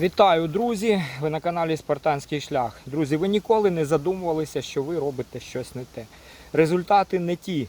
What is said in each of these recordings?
Вітаю, друзі! Ви на каналі Спартанський шлях. Друзі, ви ніколи не задумувалися, що ви робите щось не те. Результати не ті,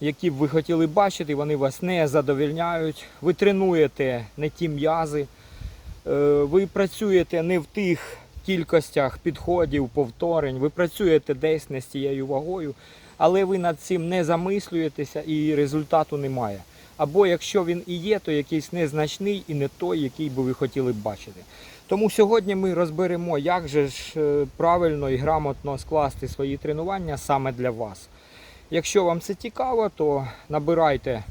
які б ви хотіли бачити, вони вас не задовільняють. Ви тренуєте не ті м'язи, е, ви працюєте не в тих кількостях підходів, повторень, ви працюєте десь не з тією вагою, але ви над цим не замислюєтеся і результату немає. Або якщо він і є, то якийсь незначний і не той, який би ви хотіли б бачити. Тому сьогодні ми розберемо, як же ж е, правильно і грамотно скласти свої тренування саме для вас. Якщо вам це цікаво, то набирайте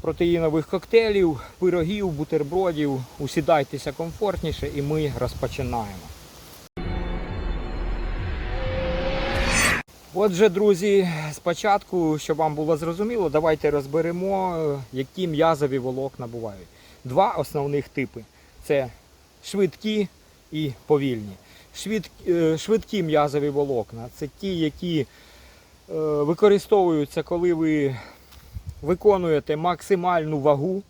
протеїнових коктейлів, пирогів, бутербродів, усідайтеся комфортніше і ми розпочинаємо. Отже, друзі, спочатку, щоб вам було зрозуміло, давайте розберемо, е, які м'язові волокна бувають. Два основних типи це швидкі і повільні. Е, швидкі м'язові волокна це ті, які е, використовуються, коли ви виконуєте максимальну вагу,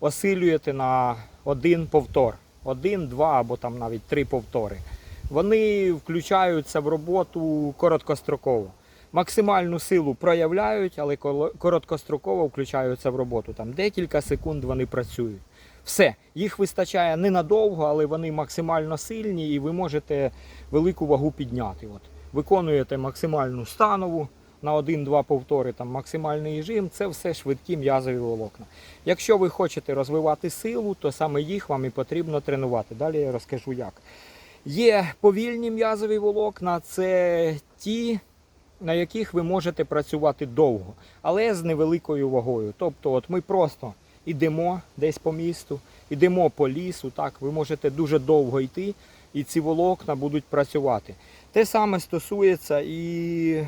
осилюєте на один повтор. Один, два або там навіть три повтори. Вони включаються в роботу короткостроково. Максимальну силу проявляють, але короткостроково включаються в роботу. Там декілька секунд вони працюють. Все, їх вистачає ненадовго, але вони максимально сильні і ви можете велику вагу підняти. От. Виконуєте максимальну станову на 1-2 повтори, там максимальний жим, це все швидкі м'язові волокна. Якщо ви хочете розвивати силу, то саме їх вам і потрібно тренувати. Далі я розкажу як. Є повільні м'язові волокна, це ті, на яких ви можете працювати довго, але з невеликою вагою. Тобто, от ми просто йдемо десь по місту, йдемо по лісу, так, ви можете дуже довго йти, і ці волокна будуть працювати. Те саме стосується і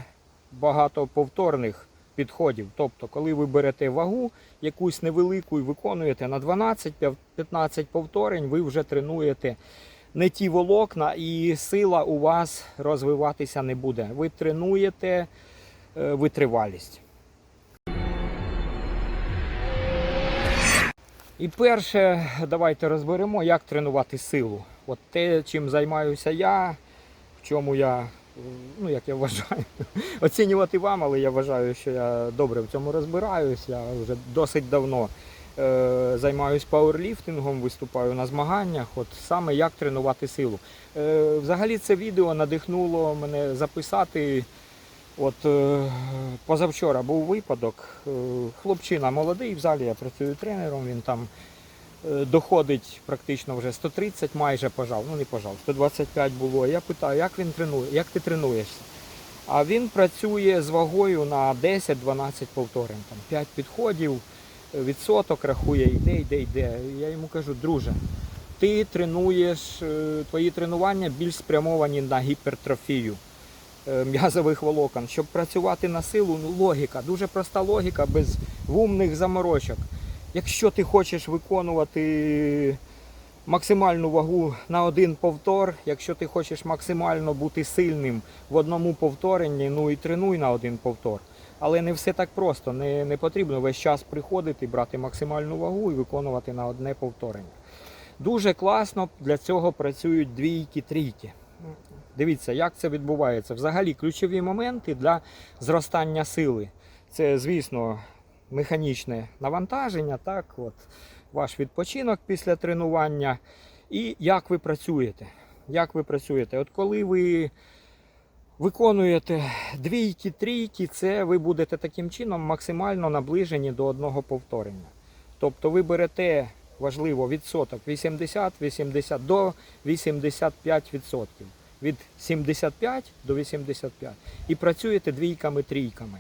багатоповторних підходів. Тобто, коли ви берете вагу якусь невелику і виконуєте на 12-15 повторень, ви вже тренуєте не ті волокна, і сила у вас розвиватися не буде. Ви тренуєте е, витривалість. І перше, давайте розберемо, як тренувати силу. От те, чим займаюся я, в чому я, ну як я вважаю, оцінювати вам, але я вважаю, що я добре в цьому розбираюсь. Я вже досить давно е, займаюся пауерліфтингом, виступаю на змаганнях. От саме як тренувати силу. Е, взагалі це відео надихнуло мене записати. От е, позавчора був випадок. е, Хлопчина молодий, в залі я працюю тренером, він там е, доходить практично вже 130 майже пожав, ну не пожав, 125 було. Я питаю, як він тренує, як ти тренуєшся? А він працює з вагою на 10-12 повторень, там 5 підходів, відсоток рахує, йде, йде, йде. Я йому кажу, друже, ти тренуєш, твої тренування більш спрямовані на гіпертрофію м'язових волокон. Щоб працювати на силу, ну логіка, дуже проста логіка, без вумних заморочок. Якщо ти хочеш виконувати максимальну вагу на один повтор, якщо ти хочеш максимально бути сильним в одному повторенні, ну і тренуй на один повтор. Але не все так просто. Не, не потрібно весь час приходити, брати максимальну вагу і виконувати на одне повторення. Дуже класно для цього працюють двійки, трійки. Дивіться, як це відбувається. Взагалі, ключові моменти для зростання сили. Це, звісно, механічне навантаження, так, от, ваш відпочинок після тренування. І як ви працюєте. Як ви працюєте? От коли ви виконуєте двійки, трійки, це ви будете таким чином максимально наближені до одного повторення. Тобто ви берете, важливо, відсоток 80-80 до 85% від 75 до 85 і працюєте двійками, трійками.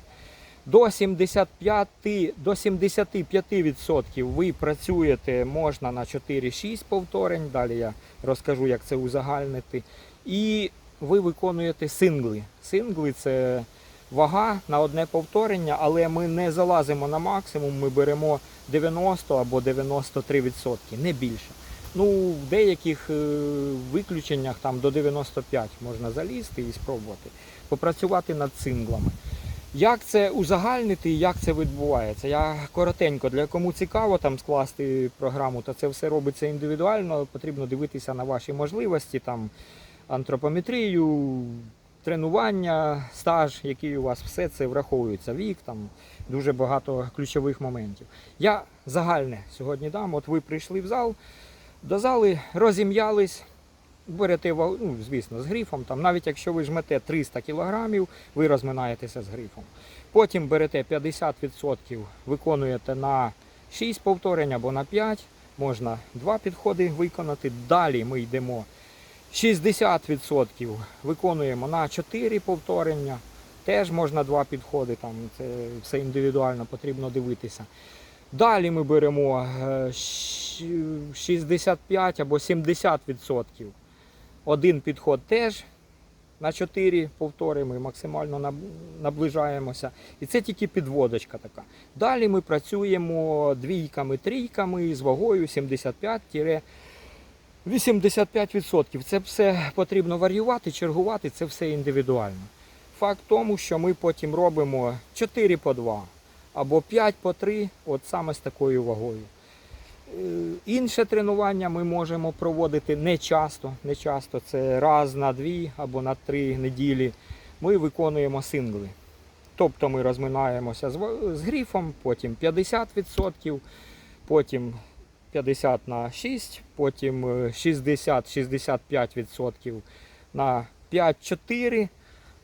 До 75 до 75% ви працюєте можна на 4-6 повторень. Далі я розкажу, як це узагальнити. І ви виконуєте сингли. Сингли це вага на одне повторення, але ми не залазимо на максимум, ми беремо 90 або 93%, не більше. Ну, в деяких е, виключеннях там до 95 можна залізти і спробувати попрацювати над синглами. Як це узагальнити і як це відбувається? Я коротенько, для кому цікаво там скласти програму, то це все робиться індивідуально. Потрібно дивитися на ваші можливості, там антропометрію, тренування, стаж, який у вас все це враховується. Вік, там дуже багато ключових моментів. Я загальне сьогодні дам. От ви прийшли в зал, до зали розім'ялись. Берете ну, звісно, з грифом, там, навіть якщо ви жмете 300 кг, ви розминаєтеся з грифом. Потім берете 50%, виконуєте на 6 повторень або на 5, можна 2 підходи виконати. Далі ми йдемо 60% виконуємо на 4 повторення. Теж можна 2 підходи, там, це все індивідуально потрібно дивитися. Далі ми беремо е, 65 або 70%. Один підход теж на 4 повтори ми максимально наближаємося. І це тільки підводочка така. Далі ми працюємо двійками, трійками з вагою 75-85%. Це все потрібно варіювати, чергувати, це все індивідуально. Факт тому, що ми потім робимо 4 по 2 або 5 по 3, от саме з такою вагою. Е, Інше тренування ми можемо проводити не часто, не часто, це раз на дві або на три неділі. Ми виконуємо сингли. Тобто ми розминаємося з, грифом, потім 50%, потім 50 на 6, потім е, 60-65% на 5-4,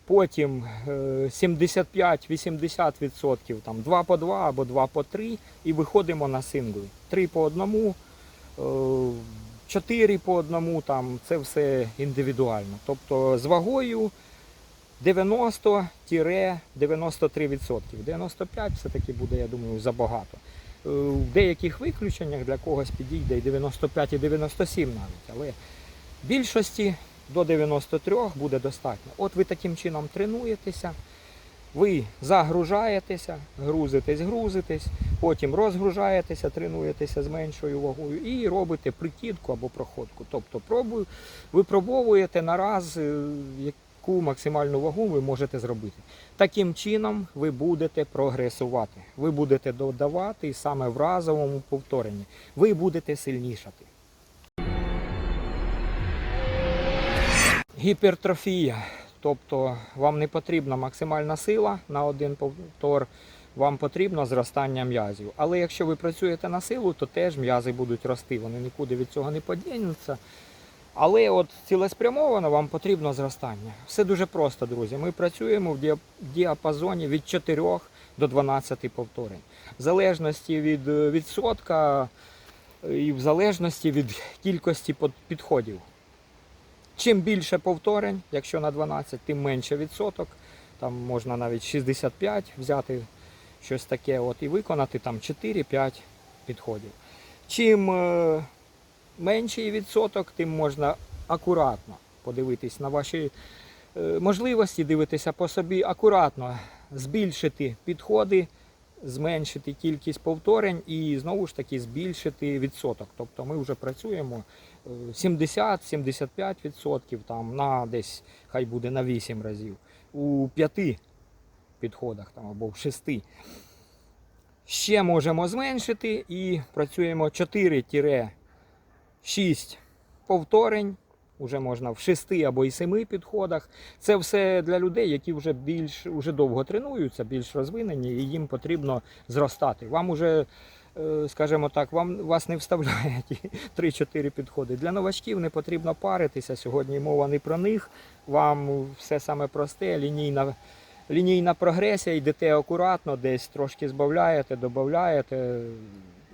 потім е, 75-80%, там 2 по 2 або 2 по 3 і виходимо на сингли. 3 по одному, е, 4 по одному, там це все індивідуально. Тобто з вагою 90-93%. 95 все-таки буде, я думаю, забагато. Е, В деяких виключеннях для когось підійде і 95 і 97 навіть, але в більшості до 93 буде достатньо. От ви таким чином тренуєтеся, ви загружаєтеся, грузитесь, грузитесь, потім розгружаєтеся, тренуєтеся з меншою вагою і робите прикидку або проходку. Тобто пробую, випробовуєте на раз, е, яку максимальну вагу ви можете зробити. Таким чином ви будете прогресувати. Ви будете додавати і саме в разовому повторенні. Ви будете сильнішати. Гіпертрофія. Тобто вам не потрібна максимальна сила на один повтор, вам потрібно зростання м'язів. Але якщо ви працюєте на силу, то теж м'язи будуть рости, вони нікуди від цього не подінуться. Але от цілеспрямовано вам потрібно зростання. Все дуже просто, друзі. Ми працюємо в діапазоні від 4 до 12 повторень. В залежності від е, відсотка е, і в залежності від кількості підходів. Чим більше повторень, якщо на 12, тим менше відсоток. Там можна навіть 65 взяти щось таке от, і виконати там 4-5 підходів. Чим е, менший відсоток, тим можна акуратно подивитись на ваші е, можливості, дивитися по собі, акуратно збільшити підходи, зменшити кількість повторень і знову ж таки збільшити відсоток. Тобто ми вже працюємо е, 70-75% там на десь хай буде на 8 разів. У 5 підходах там або в 6. Ще можемо зменшити і працюємо 4-6 повторень. Уже можна в 6 або й 7 підходах. Це все для людей, які вже більш уже довго тренуються, більш розвинені, і їм потрібно зростати. Вам уже, е, скажімо так, вам вас не вставляють 3-4 підходи. Для новачків не потрібно паритися. Сьогодні мова не про них. Вам все саме просте, лінійна. Лінійна прогресія, йдете акуратно, десь трошки збавляєте, додаєте,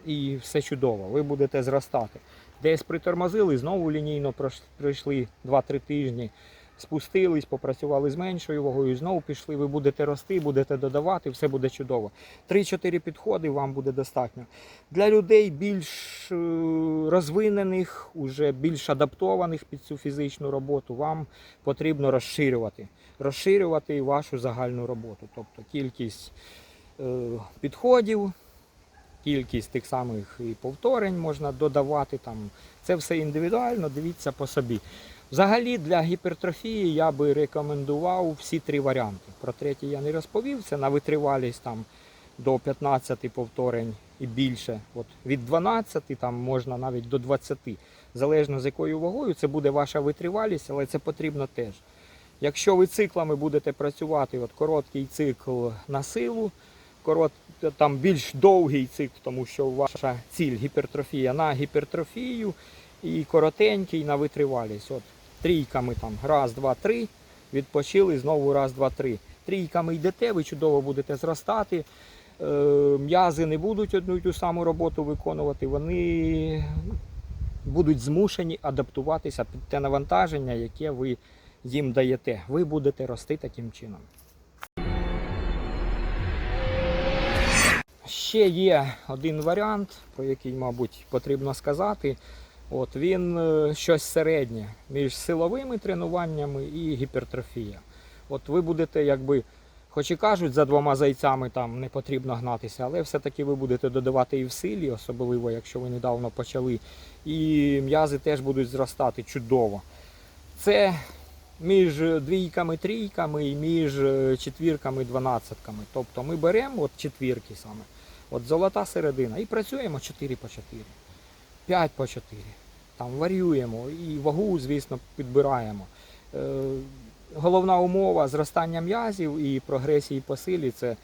і все чудово. Ви будете зростати. Десь притормозили, знову лінійно пройшли 2-3 тижні, спустились, попрацювали з меншою вагою, знову пішли, ви будете рости, будете додавати, все буде чудово. 3-4 підходи вам буде достатньо. Для людей більш е, розвинених, уже більш адаптованих під цю фізичну роботу, вам потрібно розширювати. Розширювати вашу загальну роботу. Тобто кількість е, підходів, кількість тих самих і повторень можна додавати. Там. Це все індивідуально, дивіться по собі. Взагалі для гіпертрофії я би рекомендував всі три варіанти. Про третій я не розповів. Це на витривалість там до 15 повторень і більше. От від 12 там можна навіть до 20. Залежно з якою вагою, це буде ваша витривалість, але це потрібно теж. Якщо ви циклами будете працювати, от короткий цикл на силу, корот, там більш довгий цикл, тому що ваша ціль гіпертрофія на гіпертрофію, і коротенький на витривалість. От трійками там раз, два, три, відпочили, знову раз, два, три. Трійками йдете, ви чудово будете зростати. Е, М'язи не будуть одну й ту саму роботу виконувати, вони будуть змушені адаптуватися під те навантаження, яке ви їм даєте. Ви будете рости таким чином. Ще є один варіант, про який, мабуть, потрібно сказати. От він е, щось середнє між силовими тренуваннями і гіпертрофія. От ви будете, якби, хоч і кажуть, за двома зайцями там не потрібно гнатися, але все-таки ви будете додавати і в силі, особливо якщо ви недавно почали. І м'язи теж будуть зростати чудово. Це між двійками, трійками і між е, четвірками, дванадцятками. Тобто ми беремо от четвірки саме, от золота середина, і працюємо 4 по 4, 5 по 4. Там варюємо і вагу, звісно, підбираємо. Е, Головна умова зростання м'язів і прогресії по силі це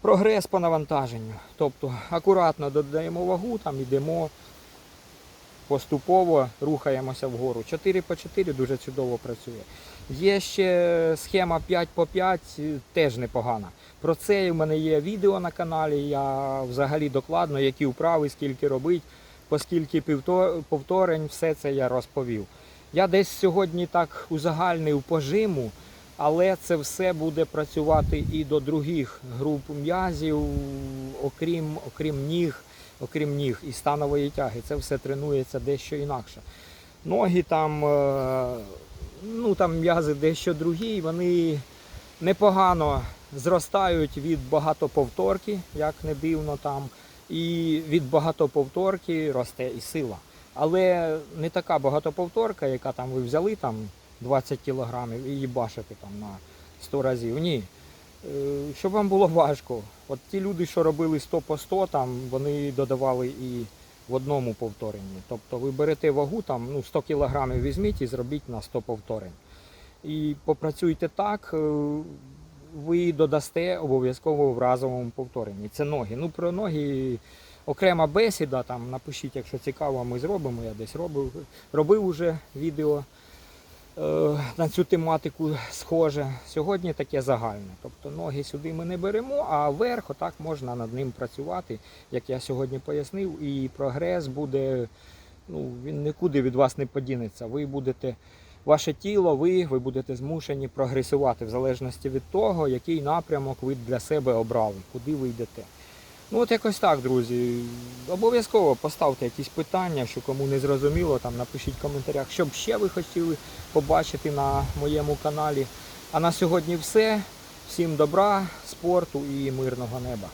прогрес по навантаженню. Тобто акуратно додаємо вагу, там йдемо поступово рухаємося вгору. 4 по 4 дуже чудово працює. Є ще схема 5 по 5, е, теж непогана. Про це в мене є відео на каналі. Я взагалі докладно, які вправи, скільки робить, поскільки повторень, все це я розповів. Я десь сьогодні так узагальнив пожиму, але це все буде працювати і до других груп м'язів, окрім, окрім ніг, окрім ніг і станової тяги. Це все тренується дещо інакше. Ноги там, е, ну там м'язи дещо другі, вони непогано зростають від багатоповторки, як не дивно там. І від багатоповторки росте і сила. Але не така багатоповторка, яка там ви взяли там 20 кілограмів і їбашите там на 100 разів. Ні. Е, Щоб вам було важко. От ті люди, що робили 100 по 100, там вони додавали і в одному повторенні. Тобто ви берете вагу, там, ну, 100 кілограмів візьміть і зробіть на 100 повторень. І попрацюйте так, е, ви додасте обов'язково в разовому повторенні. Це ноги. Ну про ноги окрема бесіда, там напишіть, якщо цікаво, ми зробимо. Я десь робив, робив уже відео на цю тематику схоже. Сьогодні таке загальне. Тобто ноги сюди ми не беремо, а вверх отак можна над ним працювати, як я сьогодні пояснив, і прогрес буде, ну, він нікуди від вас не подінеться. Ви будете. Ваше тіло, ви, ви будете змушені прогресувати в залежності від того, який напрямок ви для себе обрали, куди ви йдете. Ну от якось так, друзі. Обов'язково поставте якісь питання, що кому не зрозуміло, там напишіть в коментарях, що б ще ви хотіли побачити на моєму каналі. А на сьогодні все. Всім добра, спорту і мирного неба.